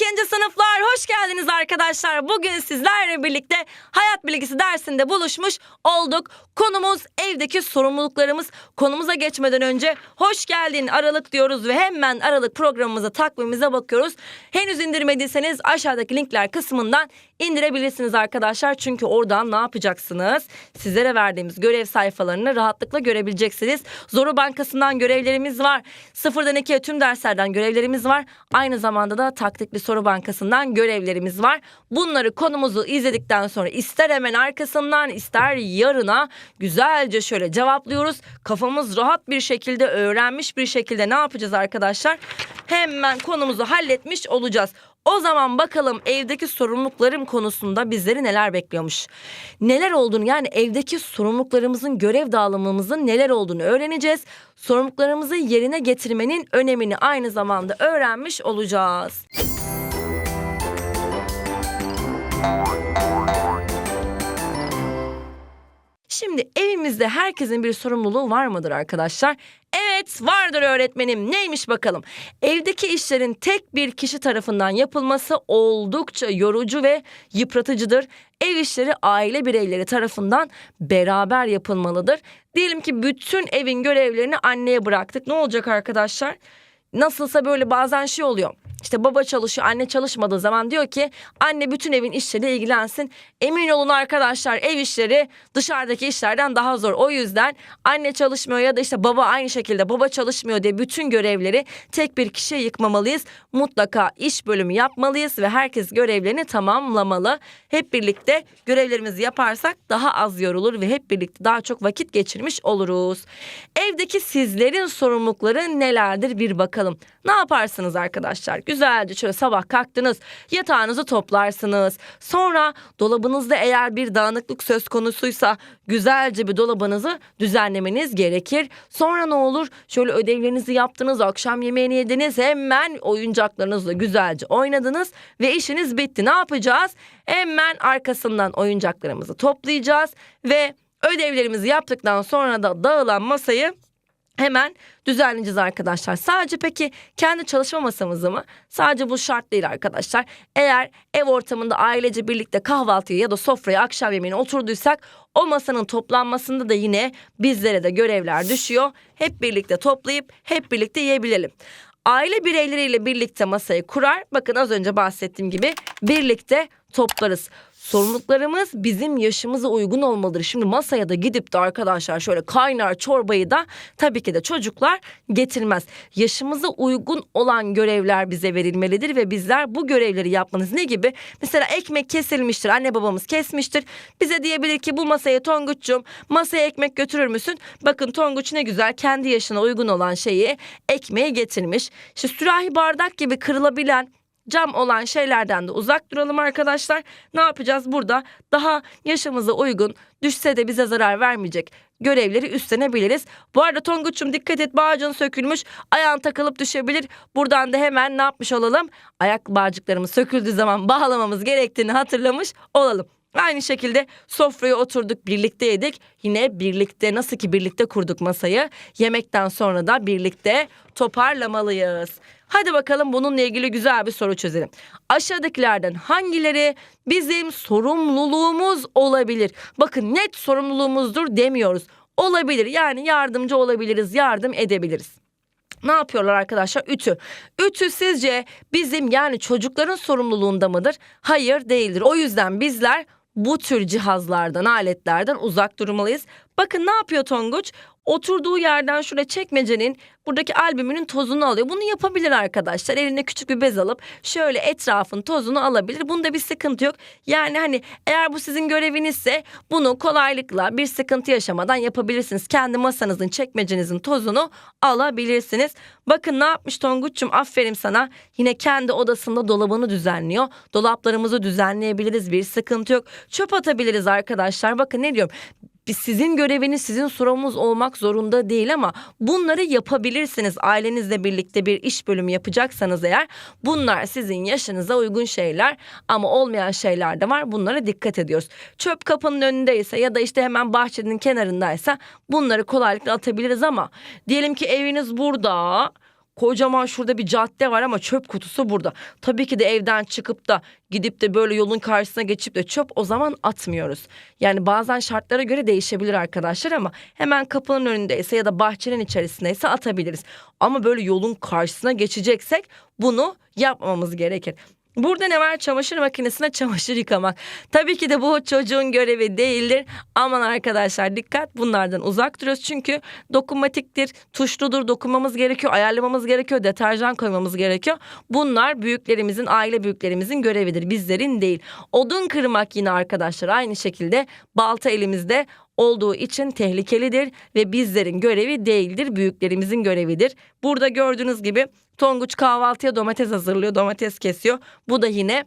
12. sınıflar hoş geldiniz arkadaşlar. Bugün sizlerle birlikte hayat bilgisi dersinde buluşmuş olduk. Konumuz evdeki sorumluluklarımız. Konumuza geçmeden önce hoş geldin Aralık diyoruz ve hemen Aralık programımıza takvimimize bakıyoruz. Henüz indirmediyseniz aşağıdaki linkler kısmından indirebilirsiniz arkadaşlar. Çünkü oradan ne yapacaksınız? Sizlere verdiğimiz görev sayfalarını rahatlıkla görebileceksiniz. Zoru Bankası'ndan görevlerimiz var. Sıfırdan ikiye tüm derslerden görevlerimiz var. Aynı zamanda da taktikli soru bankasından görevlerimiz var. Bunları konumuzu izledikten sonra ister hemen arkasından ister yarına güzelce şöyle cevaplıyoruz. Kafamız rahat bir şekilde öğrenmiş bir şekilde ne yapacağız arkadaşlar? Hemen konumuzu halletmiş olacağız. O zaman bakalım evdeki sorumluluklarım konusunda bizleri neler bekliyormuş. Neler olduğunu yani evdeki sorumluluklarımızın görev dağılımımızın neler olduğunu öğreneceğiz. Sorumluluklarımızı yerine getirmenin önemini aynı zamanda öğrenmiş olacağız. Evimizde herkesin bir sorumluluğu var mıdır arkadaşlar? Evet vardır öğretmenim. Neymiş bakalım? Evdeki işlerin tek bir kişi tarafından yapılması oldukça yorucu ve yıpratıcıdır. Ev işleri aile bireyleri tarafından beraber yapılmalıdır. Diyelim ki bütün evin görevlerini anneye bıraktık. Ne olacak arkadaşlar? Nasılsa böyle bazen şey oluyor. İşte baba çalışıyor, anne çalışmadığı zaman diyor ki anne bütün evin işleriyle ilgilensin. Emin olun arkadaşlar ev işleri dışarıdaki işlerden daha zor. O yüzden anne çalışmıyor ya da işte baba aynı şekilde baba çalışmıyor diye bütün görevleri tek bir kişiye yıkmamalıyız. Mutlaka iş bölümü yapmalıyız ve herkes görevlerini tamamlamalı. Hep birlikte görevlerimizi yaparsak daha az yorulur ve hep birlikte daha çok vakit geçirmiş oluruz. Evdeki sizlerin sorumlulukları nelerdir bir bakalım. Ne yaparsınız arkadaşlar? Güzelce şöyle sabah kalktınız, yatağınızı toplarsınız. Sonra dolabınızda eğer bir dağınıklık söz konusuysa güzelce bir dolabınızı düzenlemeniz gerekir. Sonra ne olur? Şöyle ödevlerinizi yaptınız, akşam yemeğini yediniz, hemen oyuncaklarınızla güzelce oynadınız ve işiniz bitti. Ne yapacağız? Hemen arkasından oyuncaklarımızı toplayacağız ve ödevlerimizi yaptıktan sonra da dağılan masayı hemen düzenleyeceğiz arkadaşlar. Sadece peki kendi çalışma masamızı mı? Sadece bu şart değil arkadaşlar. Eğer ev ortamında ailece birlikte kahvaltıya ya da sofraya akşam yemeğine oturduysak o masanın toplanmasında da yine bizlere de görevler düşüyor. Hep birlikte toplayıp hep birlikte yiyebilelim. Aile bireyleriyle birlikte masayı kurar. Bakın az önce bahsettiğim gibi birlikte toplarız. Sorumluluklarımız bizim yaşımıza uygun olmalıdır. Şimdi masaya da gidip de arkadaşlar şöyle kaynar çorbayı da tabii ki de çocuklar getirmez. Yaşımıza uygun olan görevler bize verilmelidir ve bizler bu görevleri yapmanız ne gibi? Mesela ekmek kesilmiştir. Anne babamız kesmiştir. Bize diyebilir ki bu masaya Tonguç'cum masaya ekmek götürür müsün? Bakın Tonguç ne güzel kendi yaşına uygun olan şeyi ekmeğe getirmiş. İşte sürahi bardak gibi kırılabilen cam olan şeylerden de uzak duralım arkadaşlar. Ne yapacağız burada? Daha yaşımıza uygun, düşse de bize zarar vermeyecek görevleri üstlenebiliriz. Bu arada Tonguç'um dikkat et bağcın sökülmüş. Ayağın takılıp düşebilir. Buradan da hemen ne yapmış olalım? Ayak bağcıklarımız söküldüğü zaman bağlamamız gerektiğini hatırlamış olalım. Aynı şekilde sofraya oturduk birlikte yedik. Yine birlikte nasıl ki birlikte kurduk masayı. Yemekten sonra da birlikte toparlamalıyız. Hadi bakalım bununla ilgili güzel bir soru çözelim. Aşağıdakilerden hangileri bizim sorumluluğumuz olabilir? Bakın net sorumluluğumuzdur demiyoruz. Olabilir yani yardımcı olabiliriz, yardım edebiliriz. Ne yapıyorlar arkadaşlar? Ütü. Ütü sizce bizim yani çocukların sorumluluğunda mıdır? Hayır değildir. O yüzden bizler bu tür cihazlardan, aletlerden uzak durmalıyız. Bakın ne yapıyor Tonguç? Oturduğu yerden şuraya çekmecenin buradaki albümünün tozunu alıyor. Bunu yapabilir arkadaşlar. Eline küçük bir bez alıp şöyle etrafın tozunu alabilir. Bunda bir sıkıntı yok. Yani hani eğer bu sizin görevinizse bunu kolaylıkla bir sıkıntı yaşamadan yapabilirsiniz. Kendi masanızın çekmecenizin tozunu alabilirsiniz. Bakın ne yapmış Tonguç'cum aferin sana. Yine kendi odasında dolabını düzenliyor. Dolaplarımızı düzenleyebiliriz bir sıkıntı yok. Çöp atabiliriz arkadaşlar. Bakın ne diyorum biz sizin göreviniz sizin sorumluluğunuz olmak zorunda değil ama bunları yapabilirsiniz. Ailenizle birlikte bir iş bölümü yapacaksanız eğer bunlar sizin yaşınıza uygun şeyler ama olmayan şeyler de var. Bunlara dikkat ediyoruz. Çöp kapının önündeyse ya da işte hemen bahçenin kenarındaysa bunları kolaylıkla atabiliriz ama diyelim ki eviniz burada Kocaman şurada bir cadde var ama çöp kutusu burada. Tabii ki de evden çıkıp da gidip de böyle yolun karşısına geçip de çöp o zaman atmıyoruz. Yani bazen şartlara göre değişebilir arkadaşlar ama hemen kapının önündeyse ya da bahçenin içerisindeyse atabiliriz. Ama böyle yolun karşısına geçeceksek bunu yapmamamız gerekir. Burada ne var? Çamaşır makinesine çamaşır yıkamak. Tabii ki de bu çocuğun görevi değildir. Aman arkadaşlar dikkat bunlardan uzak duruyoruz. Çünkü dokunmatiktir, tuşludur, dokunmamız gerekiyor, ayarlamamız gerekiyor, deterjan koymamız gerekiyor. Bunlar büyüklerimizin, aile büyüklerimizin görevidir. Bizlerin değil. Odun kırmak yine arkadaşlar aynı şekilde balta elimizde olduğu için tehlikelidir ve bizlerin görevi değildir, büyüklerimizin görevidir. Burada gördüğünüz gibi Tonguç kahvaltıya domates hazırlıyor, domates kesiyor. Bu da yine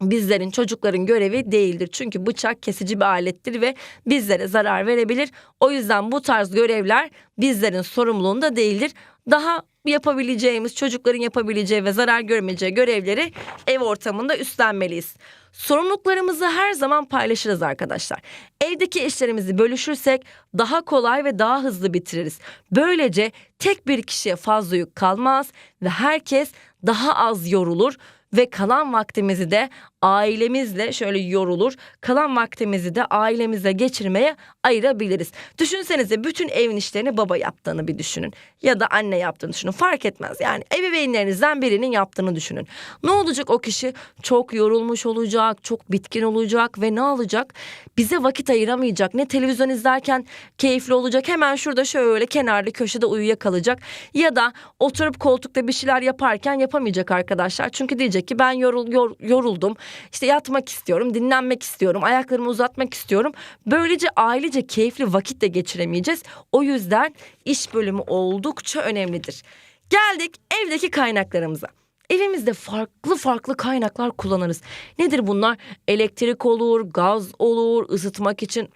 bizlerin çocukların görevi değildir. Çünkü bıçak kesici bir alettir ve bizlere zarar verebilir. O yüzden bu tarz görevler bizlerin sorumluluğunda değildir. Daha yapabileceğimiz, çocukların yapabileceği ve zarar görmeyeceği görevleri ev ortamında üstlenmeliyiz. Sorumluluklarımızı her zaman paylaşırız arkadaşlar. Evdeki işlerimizi bölüşürsek daha kolay ve daha hızlı bitiririz. Böylece tek bir kişiye fazla yük kalmaz ve herkes daha az yorulur ve kalan vaktimizi de ailemizle şöyle yorulur. Kalan vaktimizi de ailemizle geçirmeye ayırabiliriz. Düşünsenize bütün evin işlerini baba yaptığını bir düşünün. Ya da anne yaptığını düşünün. Fark etmez. Yani ebeveynlerinizden birinin yaptığını düşünün. Ne olacak o kişi? Çok yorulmuş olacak, çok bitkin olacak ve ne olacak? Bize vakit ayıramayacak. Ne televizyon izlerken keyifli olacak. Hemen şurada şöyle kenarda köşede uyuyakalacak. Ya da oturup koltukta bir şeyler yaparken yapamayacak arkadaşlar. Çünkü diyecek ki ben yorul, yor- yoruldum. İşte yatmak istiyorum, dinlenmek istiyorum, ayaklarımı uzatmak istiyorum. Böylece ailece keyifli vakit de geçiremeyeceğiz. O yüzden iş bölümü oldukça önemlidir. Geldik evdeki kaynaklarımıza. Evimizde farklı farklı kaynaklar kullanırız. Nedir bunlar? Elektrik olur, gaz olur, ısıtmak için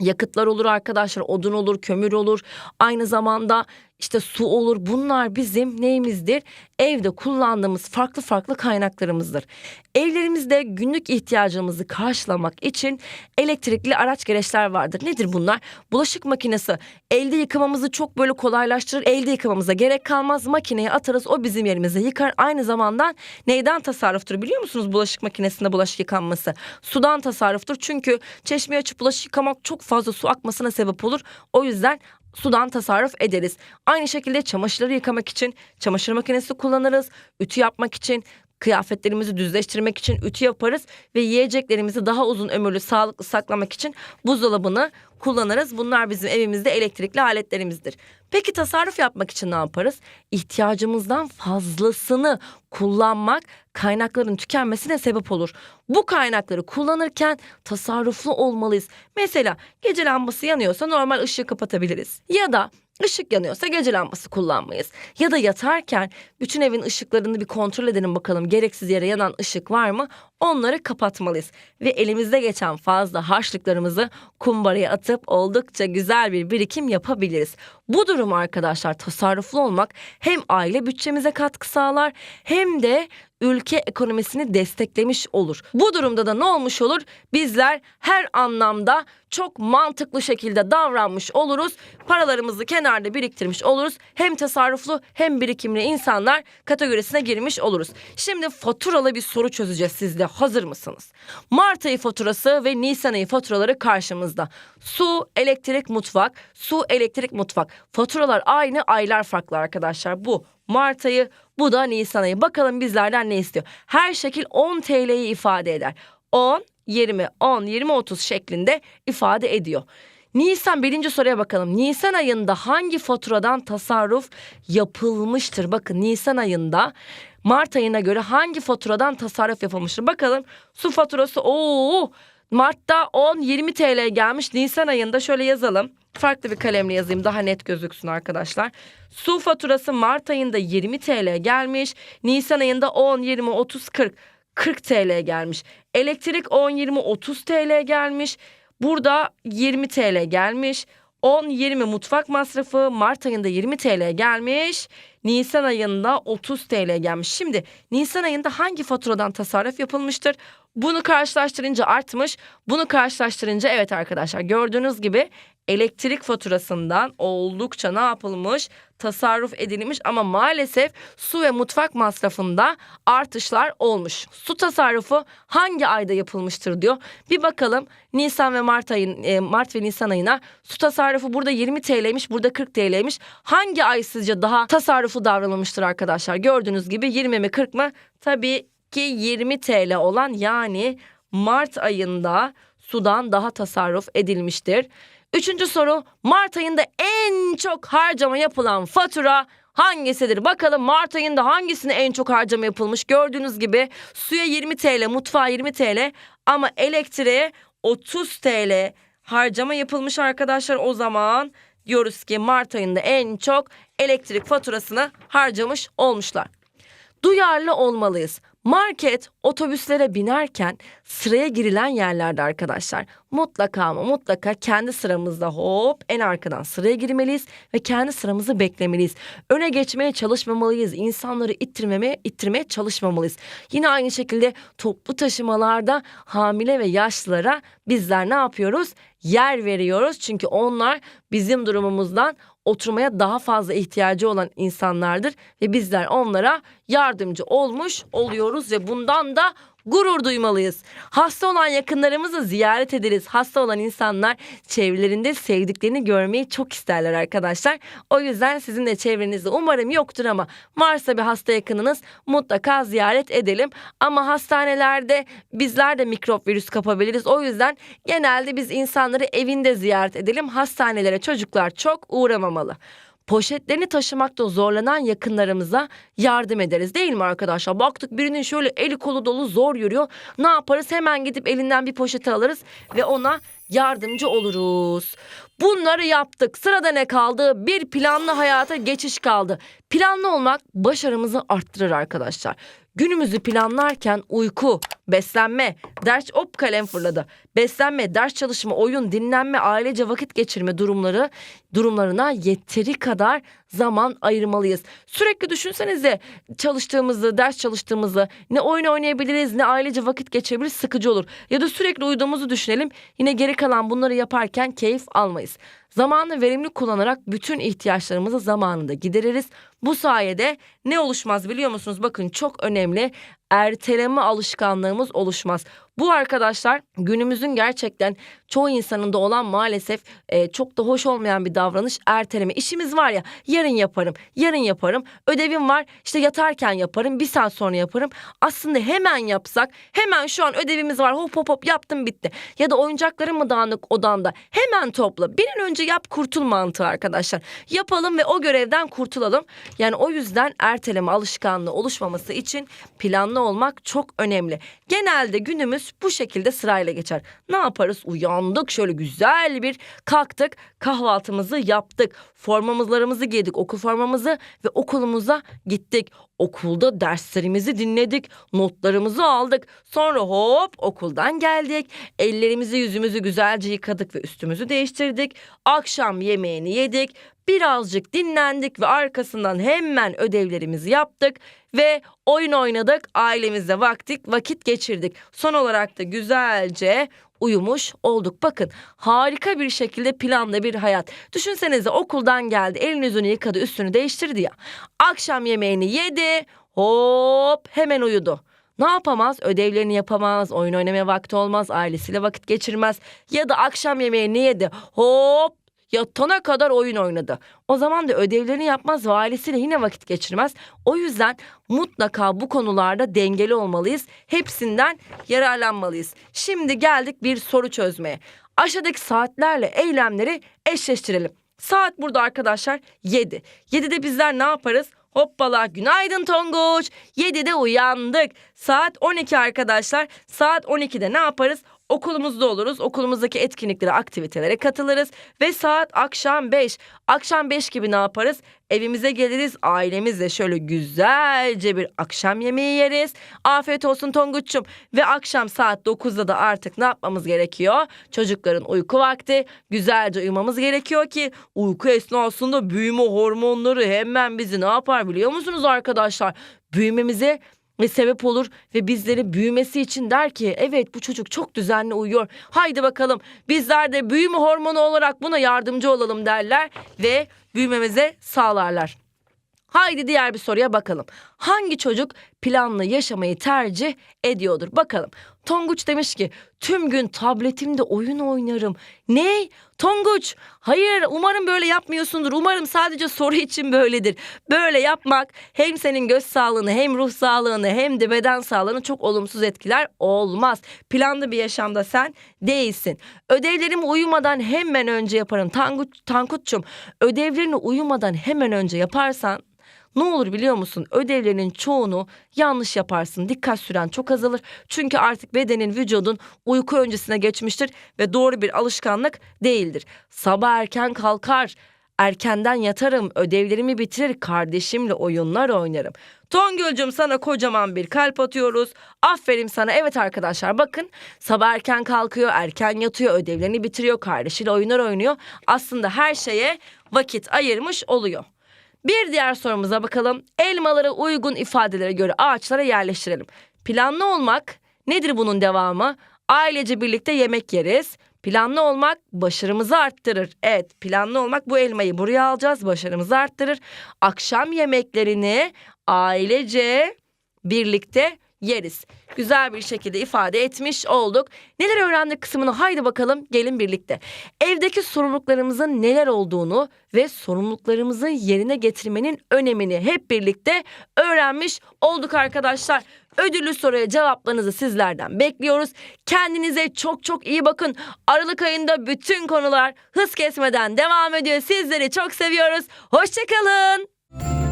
yakıtlar olur arkadaşlar, odun olur, kömür olur. Aynı zamanda işte su olur. Bunlar bizim neyimizdir? Evde kullandığımız farklı farklı kaynaklarımızdır. Evlerimizde günlük ihtiyacımızı karşılamak için elektrikli araç gereçler vardır. Nedir bunlar? Bulaşık makinesi elde yıkamamızı çok böyle kolaylaştırır. Elde yıkamamıza gerek kalmaz. Makineye atarız o bizim yerimize yıkar. Aynı zamanda neyden tasarruftur biliyor musunuz bulaşık makinesinde bulaşık yıkanması? Sudan tasarruftur. Çünkü çeşmeyi açıp bulaşık yıkamak çok fazla su akmasına sebep olur. O yüzden sudan tasarruf ederiz. Aynı şekilde çamaşırları yıkamak için çamaşır makinesi kullanırız. Ütü yapmak için kıyafetlerimizi düzleştirmek için ütü yaparız ve yiyeceklerimizi daha uzun ömürlü sağlıklı saklamak için buzdolabını kullanırız. Bunlar bizim evimizde elektrikli aletlerimizdir. Peki tasarruf yapmak için ne yaparız? İhtiyacımızdan fazlasını kullanmak kaynakların tükenmesine sebep olur. Bu kaynakları kullanırken tasarruflu olmalıyız. Mesela gece lambası yanıyorsa normal ışığı kapatabiliriz. Ya da Işık yanıyorsa gece lambası kullanmayız. Ya da yatarken bütün evin ışıklarını bir kontrol edelim bakalım gereksiz yere yanan ışık var mı? Onları kapatmalıyız. Ve elimizde geçen fazla harçlıklarımızı kumbaraya atıp oldukça güzel bir birikim yapabiliriz. Bu durum arkadaşlar tasarruflu olmak hem aile bütçemize katkı sağlar hem de ülke ekonomisini desteklemiş olur. Bu durumda da ne olmuş olur? Bizler her anlamda çok mantıklı şekilde davranmış oluruz. Paralarımızı kenarda biriktirmiş oluruz. Hem tasarruflu hem birikimli insanlar kategorisine girmiş oluruz. Şimdi faturalı bir soru çözeceğiz sizle. Hazır mısınız? Mart ayı faturası ve Nisan ayı faturaları karşımızda. Su, elektrik, mutfak. Su, elektrik, mutfak. Faturalar aynı, aylar farklı arkadaşlar. Bu Mart ayı, bu da Nisan ayı. Bakalım bizlerden ne istiyor? Her şekil 10 TL'yi ifade eder. 10, 20, 10, 20, 30 şeklinde ifade ediyor. Nisan birinci soruya bakalım. Nisan ayında hangi faturadan tasarruf yapılmıştır? Bakın Nisan ayında Mart ayına göre hangi faturadan tasarruf yapılmıştır? Bakalım su faturası ooo Mart'ta 10-20 TL gelmiş. Nisan ayında şöyle yazalım. Farklı bir kalemle yazayım daha net gözüksün arkadaşlar. Su faturası Mart ayında 20 TL gelmiş. Nisan ayında 10, 20, 30, 40. 40 TL gelmiş. Elektrik 10, 20, 30 TL gelmiş. Burada 20 TL gelmiş. 10, 20 mutfak masrafı Mart ayında 20 TL gelmiş. Nisan ayında 30 TL gelmiş. Şimdi Nisan ayında hangi faturadan tasarruf yapılmıştır? Bunu karşılaştırınca artmış. Bunu karşılaştırınca evet arkadaşlar gördüğünüz gibi elektrik faturasından oldukça ne yapılmış? Tasarruf edilmiş ama maalesef su ve mutfak masrafında artışlar olmuş. Su tasarrufu hangi ayda yapılmıştır diyor. Bir bakalım Nisan ve Mart ayın e, Mart ve Nisan ayına su tasarrufu burada 20 TL'ymiş, burada 40 TL'ymiş. Hangi ay sizce daha tasarruflu davranılmıştır arkadaşlar? Gördüğünüz gibi 20 mi 40 mı? Tabii ki 20 TL olan yani Mart ayında sudan daha tasarruf edilmiştir. Üçüncü soru Mart ayında en çok harcama yapılan fatura hangisidir? Bakalım Mart ayında hangisine en çok harcama yapılmış? Gördüğünüz gibi suya 20 TL, mutfağa 20 TL ama elektriğe 30 TL harcama yapılmış arkadaşlar. O zaman diyoruz ki Mart ayında en çok elektrik faturasını harcamış olmuşlar. Duyarlı olmalıyız. Market otobüslere binerken sıraya girilen yerlerde arkadaşlar mutlaka ama mutlaka kendi sıramızda hop en arkadan sıraya girmeliyiz ve kendi sıramızı beklemeliyiz. Öne geçmeye çalışmamalıyız. İnsanları ittirmemeye, ittirmeye çalışmamalıyız. Yine aynı şekilde toplu taşımalarda hamile ve yaşlılara bizler ne yapıyoruz? Yer veriyoruz. Çünkü onlar bizim durumumuzdan oturmaya daha fazla ihtiyacı olan insanlardır. Ve bizler onlara yardımcı olmuş oluyoruz. Ve bundan da gurur duymalıyız. Hasta olan yakınlarımızı ziyaret ederiz. Hasta olan insanlar çevrelerinde sevdiklerini görmeyi çok isterler arkadaşlar. O yüzden sizin de çevrenizde umarım yoktur ama varsa bir hasta yakınınız mutlaka ziyaret edelim. Ama hastanelerde bizler de mikrop virüs kapabiliriz. O yüzden genelde biz insanları evinde ziyaret edelim. Hastanelere çocuklar çok uğramamalı poşetlerini taşımakta zorlanan yakınlarımıza yardım ederiz değil mi arkadaşlar? Baktık birinin şöyle eli kolu dolu zor yürüyor. Ne yaparız? Hemen gidip elinden bir poşeti alırız ve ona yardımcı oluruz. Bunları yaptık. Sırada ne kaldı? Bir planlı hayata geçiş kaldı. Planlı olmak başarımızı arttırır arkadaşlar. Günümüzü planlarken uyku, beslenme, ders op kalem fırladı. Beslenme, ders çalışma, oyun, dinlenme, ailece vakit geçirme durumları durumlarına yeteri kadar zaman ayırmalıyız. Sürekli düşünsenize çalıştığımızı, ders çalıştığımızı, ne oyun oynayabiliriz, ne ailece vakit geçirebiliriz sıkıcı olur. Ya da sürekli uyuduğumuzu düşünelim. Yine geri kalan bunları yaparken keyif almayız. Zamanı verimli kullanarak bütün ihtiyaçlarımızı zamanında gideririz. Bu sayede ne oluşmaz biliyor musunuz? Bakın çok önemli erteleme alışkanlığımız oluşmaz. Bu arkadaşlar günümüzün gerçekten çoğu insanında olan maalesef e, çok da hoş olmayan bir davranış erteleme. İşimiz var ya yarın yaparım, yarın yaparım. Ödevim var işte yatarken yaparım, bir saat sonra yaparım. Aslında hemen yapsak, hemen şu an ödevimiz var hop hop hop yaptım bitti. Ya da oyuncaklarım mı dağınık odanda hemen topla. Bir an önce yap kurtul mantığı arkadaşlar. Yapalım ve o görevden kurtulalım. Yani o yüzden erteleme alışkanlığı oluşmaması için planlı olmak çok önemli. Genelde günümüz bu şekilde sırayla geçer. Ne yaparız? Uyandık şöyle güzel bir kalktık kahvaltımızı yaptık. Formamızlarımızı giydik okul formamızı ve okulumuza gittik. Okulda derslerimizi dinledik, notlarımızı aldık. Sonra hop okuldan geldik. Ellerimizi yüzümüzü güzelce yıkadık ve üstümüzü değiştirdik. Akşam yemeğini yedik. Birazcık dinlendik ve arkasından hemen ödevlerimizi yaptık ve oyun oynadık. Ailemizle vakit vakit geçirdik. Son olarak da güzelce uyumuş olduk. Bakın harika bir şekilde planlı bir hayat. Düşünsenize okuldan geldi, elini yüzünü yıkadı, üstünü değiştirdi ya. Akşam yemeğini yedi, hop hemen uyudu. Ne yapamaz? Ödevlerini yapamaz, oyun oynamaya vakti olmaz, ailesiyle vakit geçirmez. Ya da akşam yemeğini yedi, hop yatana kadar oyun oynadı. O zaman da ödevlerini yapmaz ve ailesiyle yine vakit geçirmez. O yüzden mutlaka bu konularda dengeli olmalıyız. Hepsinden yararlanmalıyız. Şimdi geldik bir soru çözmeye. Aşağıdaki saatlerle eylemleri eşleştirelim. Saat burada arkadaşlar 7. 7'de bizler ne yaparız? Hoppala günaydın Tonguç. 7'de uyandık. Saat 12 arkadaşlar. Saat 12'de ne yaparız? Okulumuzda oluruz. Okulumuzdaki etkinliklere, aktivitelere katılırız. Ve saat akşam 5. Akşam 5 gibi ne yaparız? Evimize geliriz. Ailemizle şöyle güzelce bir akşam yemeği yeriz. Afiyet olsun Tonguç'um. Ve akşam saat 9'da da artık ne yapmamız gerekiyor? Çocukların uyku vakti. Güzelce uyumamız gerekiyor ki uyku esnasında büyüme hormonları hemen bizi ne yapar biliyor musunuz arkadaşlar? Büyümemize ve sebep olur ve bizleri büyümesi için der ki evet bu çocuk çok düzenli uyuyor. Haydi bakalım bizler de büyüme hormonu olarak buna yardımcı olalım derler ve büyümemize sağlarlar. Haydi diğer bir soruya bakalım. Hangi çocuk planlı yaşamayı tercih ediyordur? Bakalım. Tonguç demiş ki tüm gün tabletimde oyun oynarım. Ne? Tonguç hayır umarım böyle yapmıyorsundur. Umarım sadece soru için böyledir. Böyle yapmak hem senin göz sağlığını hem ruh sağlığını hem de beden sağlığını çok olumsuz etkiler olmaz. Planlı bir yaşamda sen değilsin. Ödevlerimi uyumadan hemen önce yaparım. Tangut, Tankut'cum ödevlerini uyumadan hemen önce yaparsan ne olur biliyor musun? Ödevlerinin çoğunu yanlış yaparsın. Dikkat süren çok azalır. Çünkü artık bedenin, vücudun uyku öncesine geçmiştir ve doğru bir alışkanlık değildir. Sabah erken kalkar, erkenden yatarım, ödevlerimi bitirir, kardeşimle oyunlar oynarım. Tongül'cüm sana kocaman bir kalp atıyoruz. Aferin sana. Evet arkadaşlar bakın sabah erken kalkıyor, erken yatıyor, ödevlerini bitiriyor, kardeşiyle oyunlar oynuyor. Aslında her şeye vakit ayırmış oluyor. Bir diğer sorumuza bakalım. Elmalara uygun ifadelere göre ağaçlara yerleştirelim. Planlı olmak nedir bunun devamı? Ailece birlikte yemek yeriz. Planlı olmak başarımızı arttırır. Evet planlı olmak bu elmayı buraya alacağız başarımızı arttırır. Akşam yemeklerini ailece birlikte yeriz. Güzel bir şekilde ifade etmiş olduk. Neler öğrendik kısmını haydi bakalım gelin birlikte. Evdeki sorumluluklarımızın neler olduğunu ve sorumluluklarımızı yerine getirmenin önemini hep birlikte öğrenmiş olduk arkadaşlar. Ödüllü soruya cevaplarınızı sizlerden bekliyoruz. Kendinize çok çok iyi bakın. Aralık ayında bütün konular hız kesmeden devam ediyor. Sizleri çok seviyoruz. Hoşçakalın.